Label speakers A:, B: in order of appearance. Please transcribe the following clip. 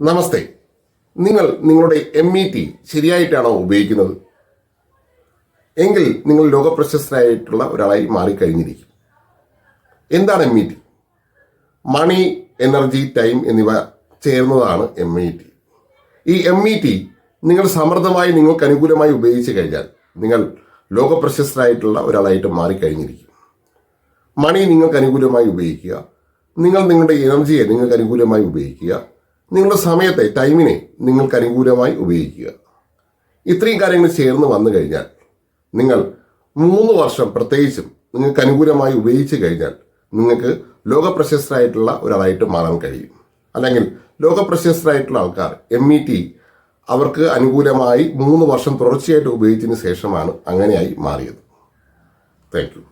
A: നമസ്തേ. നിങ്ങൾ നിങ്ങളുടെ M E T ശരിയായിട്ടാണോ ഉപയോഗിക്കുന്നത്? എങ്കിൽ നിങ്ങൾ ലോകപ്രശസ്തനായിട്ടുള്ള ഒരാളായി മാറിക്കഴിഞ്ഞിരിക്കും. എന്താണ് M E T money energy time എന്നിവ ചേർന്നതാണ് എം ഇ ടി ഈ എം ഇ ടി നിങ്ങൾ സമൃദ്ധമായി നിങ്ങൾക്ക് അനുകൂലമായി ഉപയോഗിച്ചു കഴിഞ്ഞാൽ നിങ്ങൾ ലോകപ്രശസ്തരായിട്ടുള്ള ഒരാളായിട്ട് മാറിക്കഴിഞ്ഞിരിക്കും. മണി നിങ്ങൾക്ക് അനുകൂലമായി ഉപയോഗിക്കുക. നിങ്ങൾ നിങ്ങളുടെ എനർജിയെ നിങ്ങൾക്ക് അനുകൂലമായി ഉപയോഗിക്കുക. നിങ്ങളുടെ സമയത്തെ ടൈമിനെ നിങ്ങൾക്ക് അനുകൂലമായി ഉപയോഗിക്കുക. ഇത്രയും കാര്യങ്ങൾ ചേർന്ന് വന്നു കഴിഞ്ഞാൽ നിങ്ങൾ മൂന്ന് വർഷം പ്രത്യേകിച്ചും നിങ്ങൾക്ക് അനുകൂലമായി ഉപയോഗിച്ച് കഴിഞ്ഞാൽ നിങ്ങൾക്ക് ലോകപ്രശസ്തരായിട്ടുള്ള ഒരാളായിട്ട് മാറാൻ കഴിയും. അല്ലെങ്കിൽ ലോകപ്രശസ്തരായിട്ടുള്ള ആൾക്കാർ എം ഇ ടി അവർക്ക് അനുകൂലമായി മൂന്ന് വർഷം തുടർച്ചയായിട്ട് ഉപയോഗിച്ചതിന് ശേഷമാണ് അങ്ങനെയായി മാറിയത്. Thank you